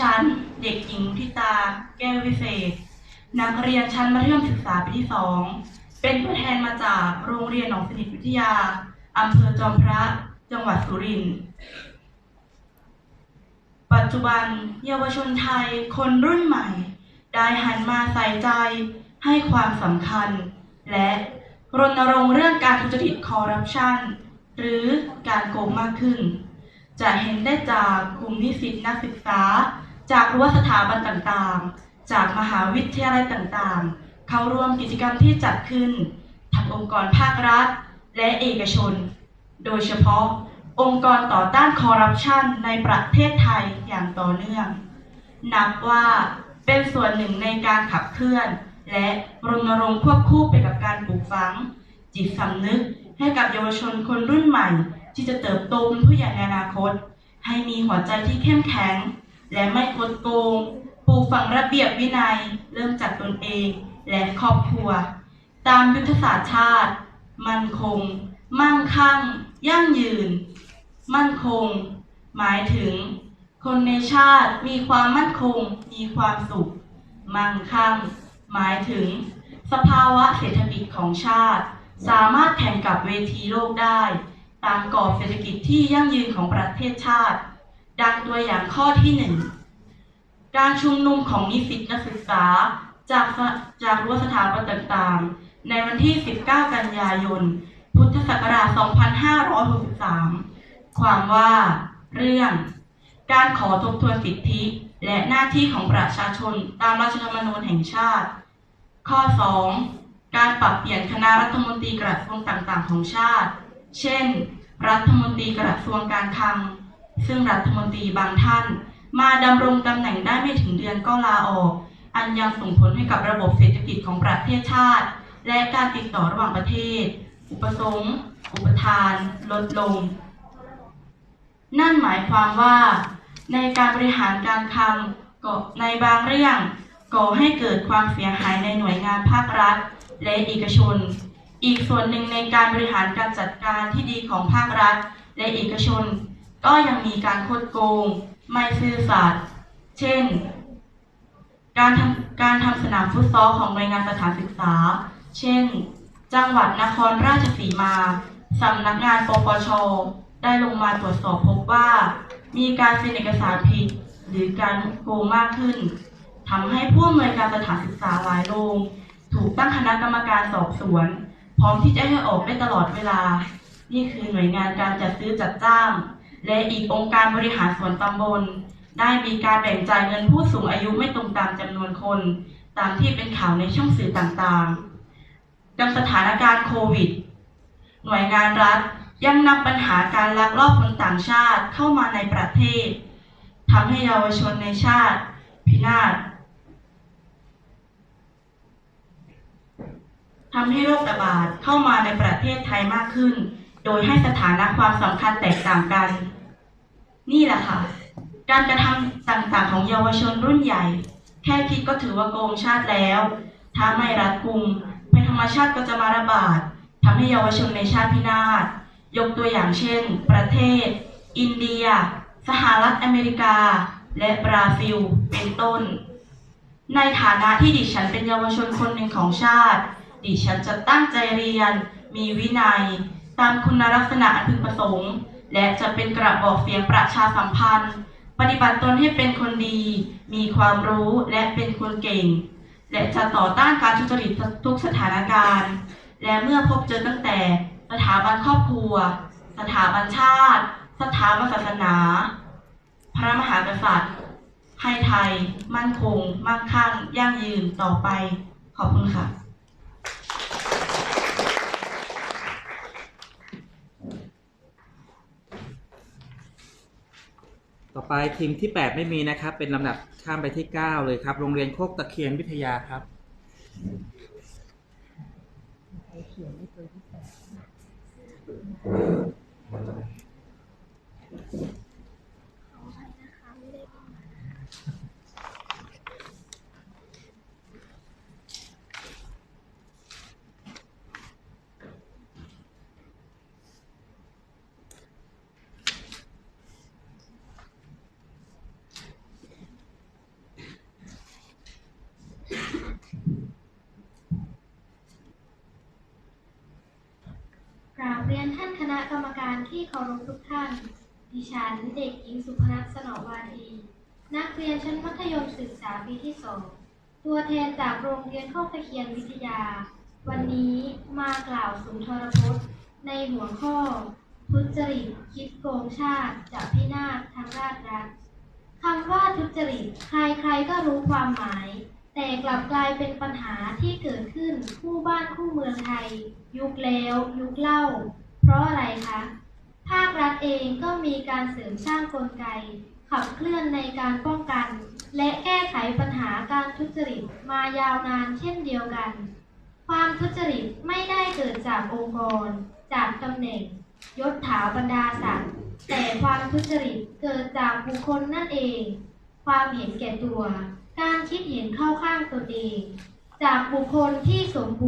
ฉัน เด็กหญิงทิตา แก้ววิเศษ นักเรียนชั้นมัธยมศึกษาปีที่สองเป็นผู้แทนมาจากโรงเรียนหนองสนิทวิทยาอำเภอจอมพระ จังหวัดสุรินทร์ ปัจจุบันเยาวชนไทยคนรุ่นใหม่ ได้หันมาใส่ใจให้ความสำคัญ และรณรงค์เรื่องการทุจริตคอร์รัปชันหรือการโกงมากขึ้น จะเห็นได้จากกลุ่มนิสิตนักศึกษา จากรั้วสถาบันต่างๆ จากมหาวิทยาลัยต่างๆ เข้าร่วมกิจกรรมที่จัดขึ้นทั้งองค์กรภาครัฐ และเอกชน โดยเฉพาะองค์กรต่อต้านคอร์รัปชันในประเทศไทยอย่างต่อเนื่อง นับว่าเป็นส่วนหนึ่งในการขับเคลื่อน และรณรงค์ควบคู่ไปกับการปลูกฝัง จิตสำนึกให้กับเยาวชนคนรุ่นใหม่ ที่จะเติบโตเป็นผู้ใหญ่ในอนาคต ให้มีหัวใจที่เข้มแข็ง และไม่คดโกงปลูกฝังระเบียบวินัยเริ่มจากตนเองและครอบครัว ตามยุทธศาสตร์ชาติ มั่นคง มั่งคั่ง ยั่งยืน มั่นคง หมายถึง คนในชาติมีความมั่นคง มีความสุข มั่งคั่ง หมายถึง สภาวะเศรษฐกิจของชาติ สามารถแข่งกับเวทีโลกได้ ตามกรอบเศรษฐกิจที่ยั่งยืนของประเทศชาติ ดังตัวอย่างข้อที่หนึ่งการชุมนุมของนิสิตนักศึกษาจากจากรั้วสถาบันต่างๆ ในวันที่ 19 กันยายน พุทธศักราช 2563 ความว่าเรื่อง การขอทบทวนสิทธิและหน้าที่ของประชาชนตามรัฐธรรมนูญแห่งชาติ ข้อ 2. การปรับเปลี่ยนคณะรัฐมนตรีกระทรวงต่างๆ ของชาติ เช่น รัฐมนตรีกระทรวงการคลัง ซึ่งรัฐมนตรีบางท่าน มาดำรงตำแหน่งได้ไม่ถึงเดือนก็ลาออก อันยังส่งผลให้กับระบบเศรษฐกิจของประเทศชาติ และการติดต่อระหว่างประเทศ อุปสงค์ อุปทาน ลดลง นั่นหมายความว่า ในการบริหารการคลังก็ในบางเรื่องก่อให้เกิดความเสียหายในหน่วยงานภาครัฐ และเอกชน อีกส่วนหนึ่งในการบริหารการจัดการที่ดีของภาครัฐ และเอกชน ก็ยังมีการคดโกง ไม่ซื่อสัตย์เช่น การทำการทำสนามฟุตซอลของหน่วยงานสถานศึกษา เช่น จังหวัดนครราชสีมาสำนักงานปปช ได้ลงมาตรวจสอบพบว่า มีการเซ็นเอกสารผิด หรือการโกงมากขึ้นทำให้ผู้อำนวยการสถานศึกษาหลายโรงถูกตั้งคณะกรรมการสอบสวน พร้อมที่จะให้ออกได้ตลอดเวลา นี่คือหน่วยงานการจัดซื้อจัดจ้าง และอีกองค์การบริหารส่วนตำบล ได้มีการแบ่งจ่ายเงินผู้สูงอายุไม่ตรงตามจำนวนคน ตามที่เป็นข่าวในช่องสื่อต่างๆกับสถานการณ์โควิด หน่วยงานรัฐยังนำปัญหาการลักลอบคนต่างชาติเข้ามาในประเทศทำให้เยาวชนในชาติพินาศทำให้โรคระบาดเข้ามาในประเทศไทยมากขึ้น โดยให้สถานะความสำคัญแตกต่างกัน นี่แหละค่ะ การกระทำต่างๆ ของเยาวชนรุ่นใหญ่ แค่คิดก็ถือว่าโกงชาติแล้ว ถ้าไม่รัดกุมภัยธรรมชาติก็จะมาระบาดทำให้เยาวชนในชาติพินาศยกตัวอย่างเช่น ประเทศ อินเดีย สหรัฐอเมริกา และบราซิล เป็นต้น ในฐานะที่ดิฉันเป็นเยาวชนคนหนึ่งของชาติ ดิฉันจะตั้งใจเรียน มีวินัย ตามคุณลักษณะอันพึงประสงค์ และจะเป็นกระบอกเสียงประชาสัมพันธ์ ปฏิบัติตนให้เป็นคนดี มีความรู้และเป็นคนเก่ง และจะต่อต้านการทุจริตทุกสถานการณ์ และเมื่อพบเจอตั้งแต่สถาบันครอบครัว สถาบันชาติ สถาบันศาสนา พระมหากษัตริย์ ให้ไทย มั่นคง มั่งคั่ง ยั่งยืนต่อไป ขอบคุณค่ะ ต่อไปทีมที่ 8 ไม่มีนะครับ เป็นลำดับข้ามไปที่ 9 เลยครับ โรงเรียนโคกตะเคียนวิทยาครับส กราบเรียนท่านคณะกรรมการที่เคารพทุกท่าน ดิฉันเด็กหญิงสุพนัสสนอวาที นักเรียนชั้นมัธยมศึกษาปีที่สอง ตัวแทนจากโรงเรียนโคกตะเคียนวิทยา วันนี้มากล่าวสุนทรพจน์ ในหัวข้อ ทุจริตคิดโกงชาติจะพินาศทางราชรัฐคำว่าทุจริต ใครๆก็รู้ความหมาย แต่กลับกลายเป็นปัญหาที่เกิดขึ้นคู่บ้านคู่เมืองไทย ยุคแล้วยุคเล่า เพราะอะไรคะ ภาครัฐเองก็มีการเสริมสร้างกลไก ขับเคลื่อนในการป้องกัน และแก้ไขปัญหาการทุจริตมายาวนานเช่นเดียวกัน ความทุจริตไม่ได้เกิดจากองค์กร จากตำแหน่งยศถาบรรดาศักดิ์แต่ความทุจริตเกิดจากบุคคลนั่นเอง ความเห็นแก่ตัว การคิดเห็นเข้าข้างตนเอง จากบุคคลที่สมบูรณ์